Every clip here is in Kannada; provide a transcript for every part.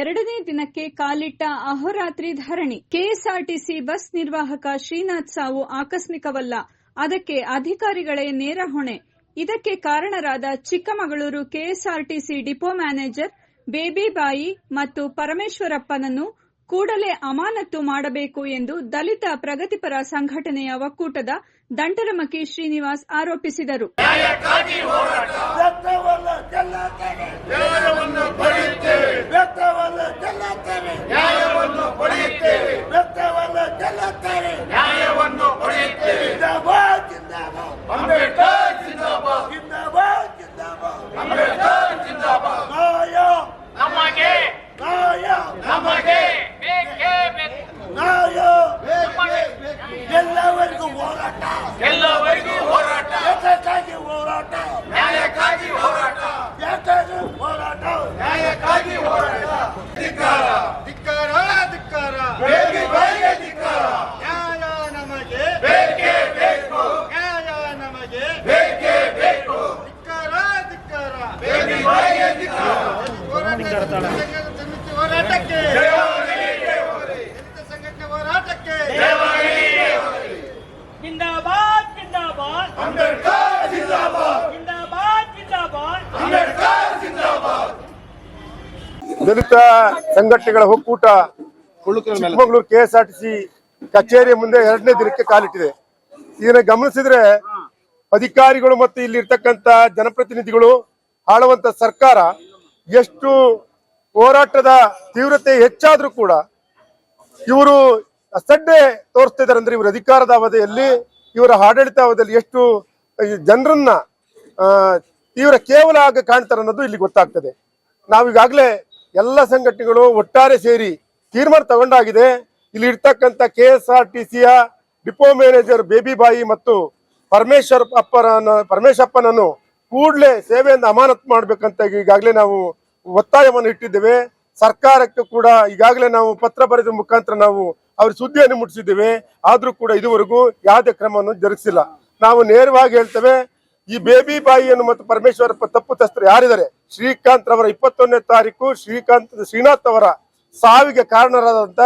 ಎರಡನೇ ದಿನಕ್ಕೆ ಕಾಲಿಟ್ಟ ಅಹೋರಾತ್ರಿ ಧರಣಿ. ಕೆಎಸ್ಆರ್ಟಿಸಿ ಬಸ್ ನಿರ್ವಾಹಕ ಶ್ರೀನಾಥ್ ಸಾವು ಆಕಸ್ಮಿಕವಲ್ಲ. ಅದಕ್ಕೆ ಅಧಿಕಾರಿಗಳೇ ನೇರ ಹೊಣೆ. ಇದಕ್ಕೆ ಕಾರಣರಾದ Chikkamagaluru KSRTC depot manager Bebibai ಮತ್ತು ಪರಮೇಶ್ವರಪ್ಪನನ್ನು ಕೂಡಲೇ ಅಮಾನತು ಮಾಡಬೇಕು ಎಂದು ದಲಿತ ಪ್ರಗತಿಪರ ಸಂಘಟನೆಯ ಒಕ್ಕೂಟದ ದಂಟರಮಕಿ ಶ್ರೀನಿವಾಸ್ ಆರೋಪಿಸಿದರು. ಗೆಲ್ಲುತ್ತೇವೆ ನ್ಯಾಯವನ್ನು ಪಡೆಯುತ್ತೇವೆ ವ್ಯಕ್ತವಲ್ಲ ಗೆಲ್ಲುತ್ತೇವೆ ನ್ಯಾಯವನ್ನು ಪಡೆಯುತ್ತೇವೆ ವ್ಯಕ್ತವಲ್ಲ ಗೆಲ್ಲುತ್ತೇವೆ ನ್ಯಾಯವನ್ನು ಪಡೆಯುತ್ತೇವೆ ಜಿಂದಾಬಾದ್ ಜಿಂದಾಬಾದ್ ಅಂಬೇಡ್ಕರ್ ಜಿಂದಾಬಾದ್ ಜಿಂದಾಬಾದ್ ಜಿಂದಾಬಾದ್ ಅಂಬೇಡ್ಕರ್ ಜಿಂದಾಬಾದ್ ನ್ಯಾಯ ನಮಗೆ ನ್ಯಾಯ ನಮಗೆ ಬೇಕೇ ಬೇಕು ನ್ಯಾಯ ಎಲ್ಲವರಿಗೂ ಹೋರಾಟ ಎಲ್ಲವರಿಗೂ ಹೋರಾಟ ಯಾತಕ್ಕಾಗಿ ಹೋರಾಟ ನ್ಯಾಯಕ್ಕಾಗಿ ಹೋರಾಟ ಯಾಕಾಗಿ ಹೋರಾಟ ನ್ಯಾಯಕ್ಕಾಗಿ ಹೋರಾಟ ಧಿಕ್ಕಾರ ಧಿಕ್ಕಾರ ಧಿಕ್ಕಾರ ಬೇಗಿ ಬಾಯಿಗೆ ಧಿಕ್ಕಾರ ನ್ಯಾಯ ನಮಗೆ ಬೇಕೇ ಬೇಕು ನ್ಯಾಯ ನಮಗೆ ಬೇಕೇ ಬೇಕು ಧಿಕ್ಕಾರ ಧಿಕ್ಕಾರ ಬೇಗಿ ಬಾಯಿಗೆ ಧಿಕ್ಕಾರ ಮಾತಾಡ್ತಾಳೆ ಸಂಘಟನೆಗಳ ಒಕ್ಕೂಟ ಅಂಬೇಡ್ಕರ್ ಜಿಂದಾಬಾದ್. ಜಿಂದಾಬಾದ್ ಜಿಂದಾಬಾದ್. ಅಂಬೇಡ್ಕರ್ ಜಿಂದಾಬಾದ್. ದಲಿತ ಸಂಘಟನೆಗಳ ಒಕ್ಕೂಟ ಚಿಕ್ಕಮಗಳೂರು ಕೆಎಸ್ಆರ್ಟಿಸಿ ಕಚೇರಿ ಮುಂದೆ ಎರಡನೇ ದಿನಕ್ಕೆ ಕಾಲಿಟ್ಟಿದೆ. ಇದನ್ನ ಗಮನಿಸಿದ್ರೆ ಅಧಿಕಾರಿಗಳು ಮತ್ತು ಇಲ್ಲಿರ್ತಕ್ಕಂಥ ಜನಪ್ರತಿನಿಧಿಗಳು ಆಳುವಂತ ಸರ್ಕಾರ ಎಷ್ಟು ಹೋರಾಟದ ತೀವ್ರತೆ ಹೆಚ್ಚಾದ್ರೂ ಕೂಡ ಇವರು ಅಸಡ್ಡೆ ತೋರಿಸ್ತಿದ್ದಾರೆ ಅಂದ್ರೆ ಇವರ ಅಧಿಕಾರದ ಅವಧಿಯಲ್ಲಿ, ಇವರ ಆಡಳಿತ ಅವಧಿಯಲ್ಲಿ ಎಷ್ಟು ಜನರನ್ನ ತೀವ್ರ ಕೇವಲ ಆಗ ಕಾಣ್ತಾರೆ ಅನ್ನೋದು ಇಲ್ಲಿ ಗೊತ್ತಾಗ್ತದೆ. ನಾವೀಗಾಗಲೇ ಎಲ್ಲ ಸಂಘಟನೆಗಳು ಒಟ್ಟಾರೆ ಸೇರಿ ತೀರ್ಮಾನ ತಗೊಂಡಾಗಿದೆ. ಇಲ್ಲಿ ಇರ್ತಕ್ಕಂಥ ಕೆ ಎಸ್ ಆರ್ ಟಿ ಸಿಯ ಡಿಪೋ ಮ್ಯಾನೇಜರ್ ಬೇಬಿಬಾಯಿ ಮತ್ತು ಪರಮೇಶ್ವರ್ ಅಪ್ಪರನ್ನು, ಪರಮೇಶಪ್ಪನನ್ನು ಕೂಡಲೇ ಸೇವೆಯಿಂದ ಅಮಾನತ್ ಮಾಡಬೇಕಂತ ಈಗಾಗಲೇ ನಾವು ಒತ್ತಾಯವನ್ನು ಇಟ್ಟಿದ್ದೇವೆ. ಸರ್ಕಾರಕ್ಕೆ ಕೂಡ ಈಗಾಗಲೇ ನಾವು ಪತ್ರ ಬರೆದ ಮುಖಾಂತರ ನಾವು ಅವ್ರ ಸುದ್ದಿಯನ್ನು ಮುಟ್ಟಿಸಿದ್ದೇವೆ. ಆದರೂ ಕೂಡ ಇದುವರೆಗೂ ಯಾವುದೇ ಕ್ರಮವನ್ನು ಜರುಗಿಸಿಲ್ಲ. ನಾವು ನೇರವಾಗಿ ಹೇಳ್ತೇವೆ, ಈ ಬೇಬಿ ಬಾಯಿಯನ್ನು ಮತ್ತು ಪರಮೇಶ್ವರಪ್ಪ ತಪ್ಪು ತಸ್ತರು ಯಾರಿದ್ದಾರೆ? ಶ್ರೀಕಾಂತ್ ರವರ ಇಪ್ಪತ್ತೊಂದನೇ ತಾರೀಕು, ಶ್ರೀಕಾಂತ್ ಶ್ರೀನಾಥ್ ಅವರ ಸಾವಿಗೆ ಕಾರಣರಾದಂತ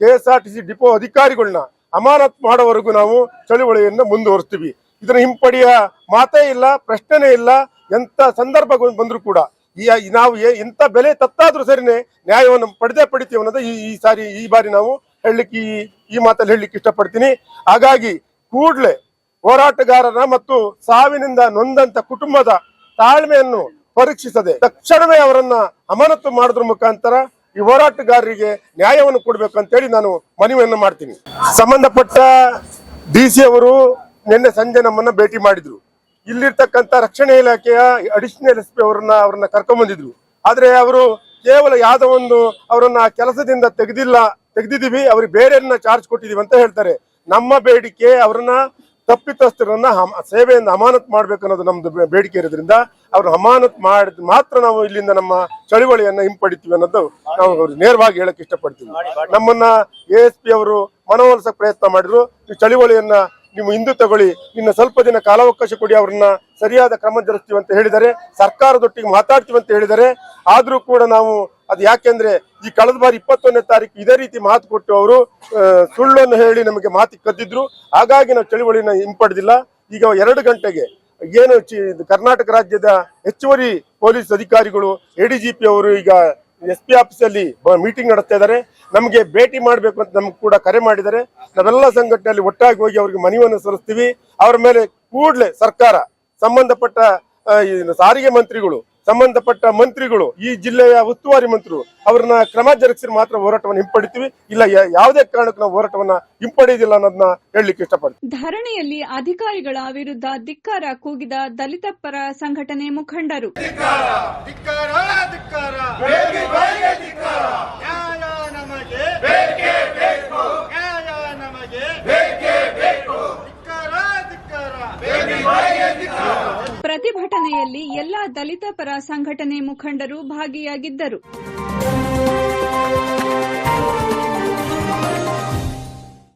K S R T C depot ಅಧಿಕಾರಿಗಳನ್ನ ಅಮಾನತ್ ಮಾಡೋವರೆಗೂ ನಾವು ಚಳುವಳಿಯನ್ನು ಮುಂದುವರಿಸ್ತೀವಿ. ಇದನ್ನು ಹಿಂಪಡೆಯ ಮಾತೇ ಇಲ್ಲ, ಪ್ರಶ್ನೆನೇ ಇಲ್ಲ. ಎಂತ ಸಂದರ್ಭ ಬಂದರೂ ಕೂಡ ಈ ನಾವು ಇಂಥ ಬೆಲೆ ತತ್ತಾದ್ರೂ ಸರಿನೇ ನ್ಯಾಯವನ್ನು ಪಡೆದೇ ಪಡಿತೀವಿ ಅನ್ನೋದು ಈ ಈ ಸಾರಿ, ಈ ಬಾರಿ ನಾವು ಹೇಳಲಿಕ್ಕೆ ಈ ಈ ಮಾತಲ್ಲಿ ಹೇಳಲಿಕ್ಕೆ ಇಷ್ಟಪಡ್ತೀನಿ. ಹಾಗಾಗಿ ಕೂಡಲೇ ಹೋರಾಟಗಾರರ ಮತ್ತು ಸಾವಿನಿಂದ ನೊಂದಂತ ಕುಟುಂಬದ ತಾಳ್ಮೆಯನ್ನು ಪರೀಕ್ಷಿಸದೆ ತಕ್ಷಣವೇ ಅವರನ್ನ ಅಮಾನತು ಮಾಡಿದ್ರ ಮುಖಾಂತರ ಈ ಹೋರಾಟಗಾರರಿಗೆ ನ್ಯಾಯವನ್ನು ಕೊಡಬೇಕು ಅಂತೇಳಿ ನಾನು ಮನವಿಯನ್ನು ಮಾಡ್ತೀನಿ. ಸಂಬಂಧಪಟ್ಟ ಡಿ ಸಿ ಅವರು ನಿನ್ನೆ ಸಂಜೆ ನಮ್ಮನ್ನ ಭೇಟಿ ಮಾಡಿದ್ರು. ಇಲ್ಲಿರ್ತಕ್ಕಂಥ ರಕ್ಷಣೆ ಇಲಾಖೆಯ ಅಡಿಷನಲ್ ಎಸ್ ಪಿ ಅವರನ್ನ, ಅವ್ರನ್ನ ಕರ್ಕೊಂಡ್ಬಂದಿದ್ರು ಆದರೆ ಅವರು ಕೇವಲ ಯಾವ್ದೋ ಒಂದು ಅವರನ್ನ ಕೆಲಸದಿಂದ ತೆಗೆದಿಲ್ಲ, ತೆಗೆದಿದ್ದೀವಿ, ಅವ್ರಿಗೆ ಬೇರೆಯನ್ನ ಚಾರ್ಜ್ ಕೊಟ್ಟಿದೀವಿ ಅಂತ ಹೇಳ್ತಾರೆ. ನಮ್ಮ ಬೇಡಿಕೆ ಅವ್ರನ್ನ ತಪ್ಪಿತಸ್ಥರನ್ನ ಸೇವೆಯಿಂದ ಅಮಾನತ್ ಮಾಡ್ಬೇಕು ಅನ್ನೋದು ನಮ್ದು ಬೇಡಿಕೆ ಇರೋದ್ರಿಂದ ಅವ್ರನ್ನ ಅಮಾನತ್ ಮಾಡಿದ್ ಮಾತ್ರ ನಾವು ಇಲ್ಲಿಂದ ನಮ್ಮ ಚಳುವಳಿಯನ್ನ ಹಿಂಪಡಿತೀವಿ ಅನ್ನೋದು ನಾವು ನೇರವಾಗಿ ಹೇಳಕ್ ಇಷ್ಟಪಡ್ತೀವಿ. ನಮ್ಮನ್ನ ಎ ಎಸ್ ಪಿ ಅವರು ಮನವೊಲಿಸಕ್ ಪ್ರಯತ್ನ ಮಾಡಿದ್ರು. ಈ ಚಳುವಳಿಯನ್ನ ನೀವು ಹಿಂದೂ ತಗೊಳ್ಳಿ. ಇನ್ನು ಸ್ವಲ್ಪ ದಿನ ಕಾಲಾವಕಾಶ ಕೊಡಿ, ಅವ್ರನ್ನ ಸರಿಯಾದ ಕ್ರಮ ಜರುಗಿಸ್ತೀವಿ ಅಂತ ಹೇಳಿದರೆ ಸರ್ಕಾರದೊಟ್ಟಿಗೆ ಮಾತಾಡ್ತೀವಿ ಅಂತ ಹೇಳಿದರೆ ಆದರೂ ಕೂಡ ನಾವು ಅದು ಯಾಕೆಂದ್ರೆ ಈ ಕಳೆದ ಬಾರಿ ಇಪ್ಪತ್ತೊಂದನೇ ತಾರೀಕು ಇದೇ ರೀತಿ ಮಾತು ಕೊಟ್ಟು ಅವರು ಸುಳ್ಳನ್ನು ಹೇಳಿ ನಮಗೆ ಮಾತಿ ಕದ್ದಿದ್ರು. ಹಾಗಾಗಿ ನಾವು ಚಳುವಳಿನ ಹಿಂಪಡೆದಿಲ್ಲ. ಈಗ ಎರಡು ಗಂಟೆಗೆ ಏನು ಕರ್ನಾಟಕ ರಾಜ್ಯದ ಹೆಚ್ಚುವರಿ ಪೊಲೀಸ್ ಅಧಿಕಾರಿಗಳು ಎಡಿಜಿಪಿ ಅವರು ಈಗ ಎಸ್ ಪಿ ಆಫೀಸಲ್ಲಿ ಮೀಟಿಂಗ್ ನಡೆಸ್ತಾ ಇದ್ದಾರೆ. ನಮಗೆ ಭೇಟಿ ಮಾಡಬೇಕು ಅಂತ ನಮ್ಗೆ ಕೂಡ ಕರೆ ಮಾಡಿದ್ದಾರೆ. ನಾವೆಲ್ಲ ಸಂಘಟನೆಯಲ್ಲಿ ಒಟ್ಟಾಗಿ ಹೋಗಿ ಅವರಿಗೆ ಮನವಿಯನ್ನು ಸಲ್ಲಿಸ್ತೀವಿ. ಅವರ ಮೇಲೆ ಕೂಡಲೇ ಸರ್ಕಾರ, ಸಂಬಂಧಪಟ್ಟ ಸಾರಿಗೆ ಮಂತ್ರಿಗಳು ಸಂಬಂಧಪಟ್ಟ ಮಂತ್ರಿಗಳು ಈ ಜಿಲ್ಲೆಯ ಉಸ್ತುವಾರಿ ಮಂತ್ರಿಗಳು ಅವ್ರನ್ನ ಕ್ರಮ ಜರುಗಿಸಿ ಮಾತ್ರ ಹೋರಾಟವನ್ನು ಹಿಂಪಡಿತೀವಿ. ಇಲ್ಲ ಯಾವುದೇ ಕಾರಣಕ್ಕೂ ನಾವು ಹೋರಾಟವನ್ನ ಹಿಂಪಡೆಯುವುದಿಲ್ಲ ಅನ್ನೋದನ್ನ ಹೇಳಲಿಕ್ಕೆ ಇಷ್ಟಪಡ್ತೀವಿ ಧರಣಿಯಲ್ಲಿ ಅಧಿಕಾರಿಗಳ ವಿರುದ್ಧ ಧಿಕ್ಕಾರ ಕೂಗಿದ ದಲಿತ ಪರ ಸಂಘಟನೆ ಮುಖಂಡರು ಧಿಕ್ಕಾರ ಧಿಕ್ಕಾರ ಬೇಗಿ ಬಾಯಿಗೆ ಧಿಕ್ಕಾರ ನ್ಯಾಯ ನಮಗೆ ಬೇಕೇ ಬೇಕು ನ್ಯಾಯ ನಮಗೆ ಬೇಕೇ ಬೇಕು ಧಿಕ್ಕಾರ ಧಿಕ್ಕಾರ ಬೇಗಿ ಬಾಯಿಗೆ ಧಿಕ್ಕಾರ ಪ್ರತಿಭಟನೆಯಲ್ಲಿ ಎಲ್ಲಾ ದಲಿತ ಪರ ಸಂಘಟನೆ ಮುಖಂಡರು ಭಾಗಿಯಾಗಿದ್ದರು.